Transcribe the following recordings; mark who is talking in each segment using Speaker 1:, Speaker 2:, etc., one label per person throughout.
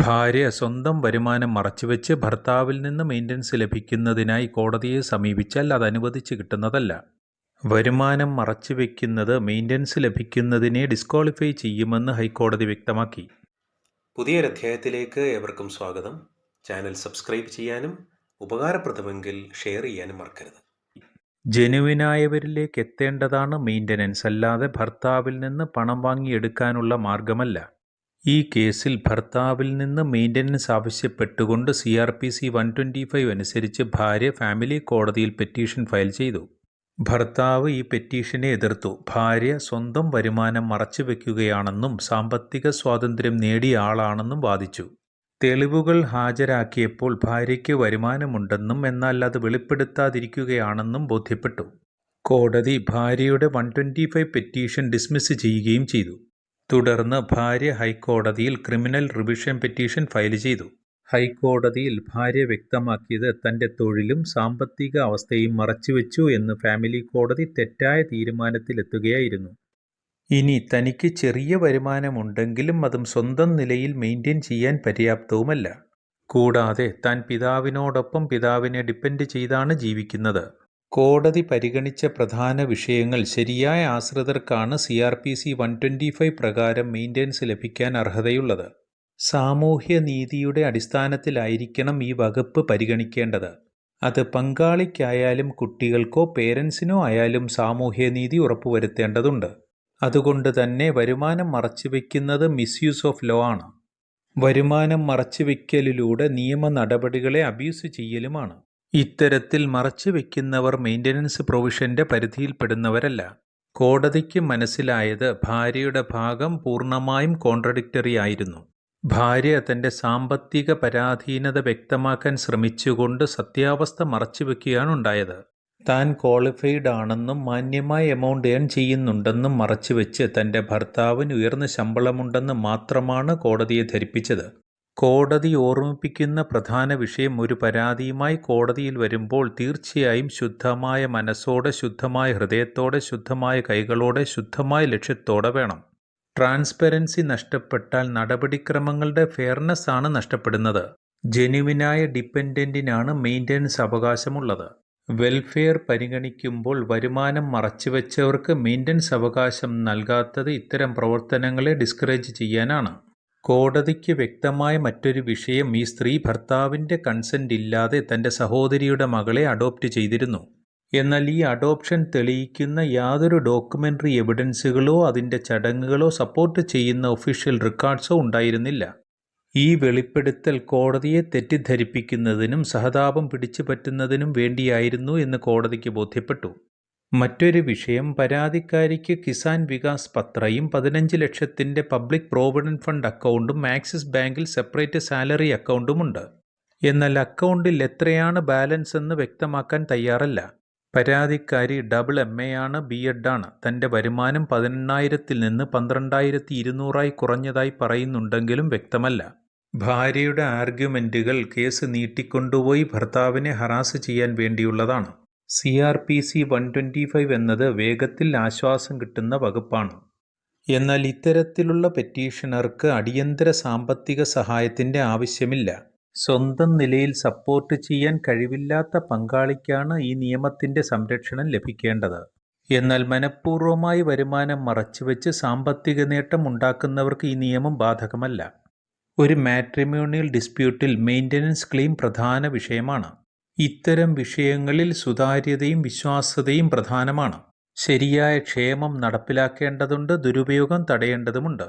Speaker 1: ഭാര്യ സ്വന്തം വരുമാനം മറച്ചുവെച്ച് ഭർത്താവിൽ നിന്ന് മെയിന്റനൻസ് ലഭിക്കുന്നതിനായി കോടതിയെ സമീപിച്ചാൽ അത് അനുവദിച്ച് കിട്ടുന്നതല്ല. വരുമാനം മറച്ചുവെക്കുന്നത് മെയിന്റനൻസ് ലഭിക്കുന്നതിനെ ഡിസ്ക്വാളിഫൈ ചെയ്യുമെന്ന് ഹൈക്കോടതി വ്യക്തമാക്കി.
Speaker 2: പുതിയൊരധ്യായത്തിലേക്ക് ഏവർക്കും സ്വാഗതം. ചാനൽ സബ്സ്ക്രൈബ് ചെയ്യാനും ഉപകാരപ്രദമെങ്കിൽ ഷെയർ ചെയ്യാനും മറക്കരുത്.
Speaker 1: ജനുവിനായവരിലേക്ക് എത്തേണ്ടതാണ് മെയിന്റനൻസ് അല്ലാതെ ഭർത്താവിൽ നിന്ന് പണം വാങ്ങിയെടുക്കാനുള്ള മാർഗമല്ല. ഈ കേസിൽ ഭർത്താവിൽ നിന്ന് മെയിന്റനൻസ് ആവശ്യപ്പെട്ടുകൊണ്ട് C R P C one twenty five അനുസരിച്ച് ഭാര്യ ഫാമിലി കോടതിയിൽ പെറ്റീഷൻ ഫയൽ ചെയ്തു. ഭർത്താവ് ഈ പെറ്റീഷനെ എതിർത്തു. ഭാര്യ സ്വന്തം വരുമാനം മറച്ചുവെക്കുകയാണെന്നും സാമ്പത്തിക സ്വാതന്ത്ര്യം നേടിയ ആളാണെന്നും വാദിച്ചു. തെളിവുകൾ ഹാജരാക്കിയപ്പോൾ ഭാര്യയ്ക്ക് വരുമാനമുണ്ടെന്നും എന്നാൽ അത് വെളിപ്പെടുത്താതിരിക്കുകയാണെന്നും ബോധ്യപ്പെട്ടു. കോടതി ഭാര്യയുടെ one twenty five petition dismiss ചെയ്യുകയും ചെയ്തു. തുടർന്ന് ഭാര്യ ഹൈക്കോടതിയിൽ ക്രിമിനൽ റിവിഷൻ പെറ്റീഷൻ ഫയൽ ചെയ്തു. ഹൈക്കോടതിയിൽ ഭാര്യ വ്യക്തമാക്കിയത് തന്റെ തൊഴിലും സാമ്പത്തിക അവസ്ഥയും മറച്ചുവെച്ചു എന്ന് ഫാമിലി കോടതി തെറ്റായ തീരുമാനത്തിലെത്തുകയായിരുന്നു. ഇനി തനിക്ക് ചെറിയ വരുമാനമുണ്ടെങ്കിലും അതും സ്വന്തം നിലയിൽ മെയിന്റെയിൻ ചെയ്യാൻ പര്യാപ്തവുമല്ല. കൂടാതെ താൻ പിതാവിനോടൊപ്പം പിതാവിനെ ഡിപ്പെൻഡ് ചെയ്താണ് ജീവിക്കുന്നത്. കോടതി പരിഗണിച്ച പ്രധാന വിഷയങ്ങൾ ശരിയായ ആശ്രിതർക്കാണ് C R P C one twenty five പ്രകാരം മെയിന്റെനൻസ് ലഭിക്കാൻ അർഹതയുള്ളത്. സാമൂഹ്യനീതിയുടെ അടിസ്ഥാനത്തിലായിരിക്കണം ഈ വകുപ്പ് പരിഗണിക്കേണ്ടത്. അത് പങ്കാളിക്കായാലും കുട്ടികൾക്കോ പേരൻസിനോ ആയാലും സാമൂഹ്യനീതി ഉറപ്പുവരുത്തേണ്ടതുണ്ട്. അതുകൊണ്ട് തന്നെ വരുമാനം മറച്ചുവെക്കുന്നത് മിസ്യൂസ് ഓഫ് ലോ ആണ്. വരുമാനം മറച്ചുവെക്കലിലൂടെ നിയമ നടപടികളെ അബ്യൂസ് ചെയ്യലുമാണ്. ഇത്തരത്തിൽ മറച്ചുവെക്കുന്നവർ മെയിന്റനൻസ് പ്രൊവിഷന്റെ പരിധിയിൽപ്പെടുന്നവരല്ല. കോടതിക്ക് മനസ്സിലായത് ഭാര്യയുടെ ഭാഗം പൂർണമായും കോൺട്രഡിക്റ്ററി ആയിരുന്നു. ഭാര്യ തന്റെ സാമ്പത്തിക പരാധീനത വ്യക്തമാക്കാൻ ശ്രമിച്ചുകൊണ്ട് സത്യാവസ്ഥ മറച്ചുവെക്കുകയാണ് ഉണ്ടായത്. താൻ ക്വാളിഫൈഡ് ആണെന്നും മാന്യമായ എമൗണ്ട് ഏൺ ചെയ്യുന്നുണ്ടെന്നും മറച്ചുവെച്ച് തന്റെ ഭർത്താവിന് ഉയർന്ന ശമ്പളമുണ്ടെന്ന് മാത്രമാണ് കോടതിയെ ധരിപ്പിച്ചത്. കോടതി ഓർമ്മിപ്പിക്കുന്ന പ്രധാന വിഷയം ഒരു പരാതിയുമായി കോടതിയിൽ വരുമ്പോൾ തീർച്ചയായും ശുദ്ധമായ മനസ്സോടെ ശുദ്ധമായ ഹൃദയത്തോടെ ശുദ്ധമായ കൈകളോടെ ശുദ്ധമായ ലക്ഷ്യത്തോടെ വേണം. ട്രാൻസ്പെറൻസി നഷ്ടപ്പെട്ടാൽ നടപടിക്രമങ്ങളുടെ ഫെയർനെസ് ആണ് നഷ്ടപ്പെടുന്നത്. ജെനുവിനായ ഡിപ്പെൻഡന്റിനാണ് മെയിന്റനൻസ് അവകാശമുള്ളത്. വെൽഫെയർ പരിഗണിക്കുമ്പോൾ വരുമാനം മറച്ചുവെച്ചവർക്ക് മെയിന്റനൻസ് അവകാശം നൽകാത്തത് ഇത്തരം പ്രവർത്തനങ്ങളെ ഡിസ്കറേജ് ചെയ്യാനാണ്. കോടതിക്ക് വ്യക്തമായ മറ്റൊരു വിഷയം ഈ സ്ത്രീ ഭർത്താവിന്റെ കൺസെന്റ് ഇല്ലാതെ തന്റെ സഹോദരിയുടെ മകളെ അഡോപ്റ്റ് ചെയ്തിരുന്നു. എന്നാൽ ഈ അഡോപ്ഷൻ തെളിയിക്കുന്ന യാതൊരു ഡോക്യുമെന്ററി എവിഡൻസുകളോ അതിന്റെ ചടങ്ങുകളോ സപ്പോർട്ട് ചെയ്യുന്ന ഒഫീഷ്യൽ റെക്കോർഡ്സോ ഉണ്ടായിരുന്നില്ല. ഈ വെളിപ്പെടുത്തൽ കോടതിയെ തെറ്റിദ്ധരിപ്പിക്കുന്നതിനും സഹതാപം പിടിച്ചു പറ്റുന്നതിനും വേണ്ടിയായിരുന്നു എന്ന് കോടതിക്ക് ബോധ്യപ്പെട്ടു. മറ്റൊരു വിഷയം പരാതിക്കാരിക്ക് കിസാൻ വികാസ് പത്രയും പതിനഞ്ച് ലക്ഷത്തിന്റെ പബ്ലിക് പ്രോവിഡന്റ് ഫണ്ട് അക്കൗണ്ടും ആക്സിസ് ബാങ്കിൽ സെപ്പറേറ്റ് സാലറി അക്കൗണ്ടുമുണ്ട്. എന്നാൽ അക്കൗണ്ടിൽ എത്രയാണ് ബാലൻസ് എന്ന് വ്യക്തമാക്കാൻ തയ്യാറല്ല. പരാതിക്കാരി ഡബിൾ എം എ ആണ് ബി എഡ് ആണ്. തന്റെ വരുമാനം പതിനെണ്ണായിരത്തിൽ നിന്ന് പന്ത്രണ്ടായിരത്തി ഇരുന്നൂറായി കുറഞ്ഞതായി പറയുന്നുണ്ടെങ്കിലും വ്യക്തമല്ല. ഭാര്യയുടെ ആർഗ്യുമെന്റുകൾ കേസ് നീട്ടിക്കൊണ്ടുപോയി ഭർത്താവിനെ ഹറാസ് ചെയ്യാൻ വേണ്ടിയുള്ളതാണ്. C R P C one twenty five എന്നത് വേഗത്തിൽ ആശ്വാസം കിട്ടുന്ന വകുപ്പാണ്. എന്നാൽ ഇത്തരത്തിലുള്ള പെറ്റീഷണർക്ക് അടിയന്തര സാമ്പത്തിക സഹായത്തിന്റെ ആവശ്യമില്ല. സ്വന്തം നിലയിൽ സപ്പോർട്ട് ചെയ്യാൻ കഴിവില്ലാത്ത പങ്കാളിക്കാണ് ഈ നിയമത്തിന്റെ സംരക്ഷണം ലഭിക്കേണ്ടത്. എന്നാൽ മനഃപൂർവമായി വരുമാനം മറച്ചുവെച്ച് സാമ്പത്തിക നേട്ടം ഉണ്ടാക്കുന്നവർക്ക് ഈ നിയമം ബാധകമല്ല. ഒരു മാട്രിമോണിയൽ ഡിസ്പ്യൂട്ടിൽ മെയിന്റനൻസ് ക്ലെയിം പ്രധാന വിഷയമാണ്. ഇത്തരം വിഷയങ്ങളിൽ സുതാര്യതയും വിശ്വാസ്യതയും പ്രധാനമാണ്. ശരിയായ ക്ഷേമം നടപ്പിലാക്കേണ്ടതുണ്ട് ദുരുപയോഗം തടയേണ്ടതുമുണ്ട്.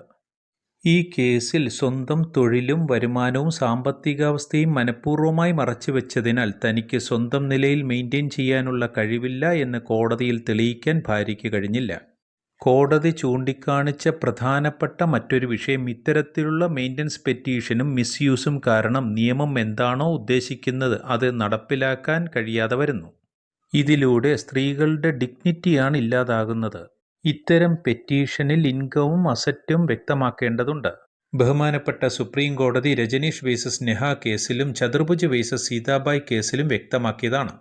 Speaker 1: ഈ കേസിൽ സ്വന്തം തൊഴിലും വരുമാനവും സാമ്പത്തികാവസ്ഥയും മനഃപൂർവമായി മറച്ചുവെച്ചതിനാൽ തനിക്ക് സ്വന്തം നിലയിൽ മെയിന്റെയിൻ ചെയ്യാനുള്ള കഴിവില്ല എന്ന് കോടതിയിൽ തെളിയിക്കാൻ ഭാര്യയ്ക്ക് കഴിഞ്ഞില്ല. കോടതി ചൂണ്ടിക്കാണിച്ച പ്രധാനപ്പെട്ട മറ്റൊരു വിഷയം ഇത്തരത്തിലുള്ള മെയിന്റനൻസ് പെറ്റീഷനും മിസ്യൂസും കാരണം നിയമം എന്താണോ ഉദ്ദേശിക്കുന്നത് അത് നടപ്പിലാക്കാൻ കഴിയാതെ വരുന്നു. ഇതിലൂടെ സ്ത്രീകളുടെ ഡിഗ്നിറ്റിയാണ് ഇല്ലാതാകുന്നത്. ഇത്തരം പെറ്റീഷനിൽ ഇൻകവും അസറ്റും വ്യക്തമാക്കേണ്ടതുണ്ട്. ബഹുമാനപ്പെട്ട സുപ്രീം കോടതി രജനീഷ് വേസസ് നെഹ കേസിലും ചതുർഭുജ് വേസസ് സീതാബായ് കേസിലും വ്യക്തമാക്കിയതാണ്.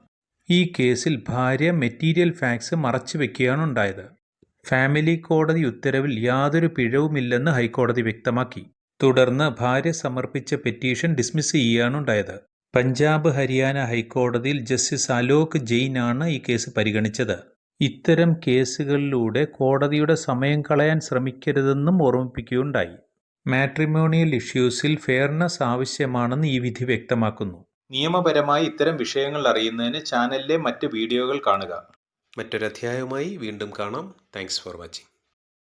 Speaker 1: ഈ കേസിൽ ഭാര്യ മെറ്റീരിയൽ ഫാക്സ് മറച്ചു വെക്കുകയാണ് ഉണ്ടായത്. ഫാമിലി കോടതി ഉത്തരവിൽ യാതൊരു പിഴവുമില്ലെന്ന് ഹൈക്കോടതി വ്യക്തമാക്കി. തുടർന്ന് ഭാര്യ സമർപ്പിച്ച പെറ്റീഷൻ ഡിസ്മിസ് ചെയ്യുകയാണുണ്ടായത്. പഞ്ചാബ് ഹരിയാന ഹൈക്കോടതിയിൽ ജസ്റ്റിസ് അലോക് ജെയിനാണ് ഈ കേസ് പരിഗണിച്ചത്. ഇത്തരം കേസുകളിലൂടെ കോടതിയുടെ സമയം കളയാൻ ശ്രമിക്കരുതെന്നും ഓർമ്മിപ്പിക്കുകയുണ്ടായി. മാട്രിമോണിയൽ ഇഷ്യൂസിൽ ഫെയർനെസ് ആവശ്യമാണെന്ന് ഈ വിധി വ്യക്തമാക്കുന്നു. നിയമപരമായി ഇത്തരം വിഷയങ്ങൾ അറിയുന്നതിന് ചാനലിലെ മറ്റ് വീഡിയോകൾ കാണുക.
Speaker 2: മറ്റൊരധ്യായവുമായി വീണ്ടും കാണാം. Thanks for watching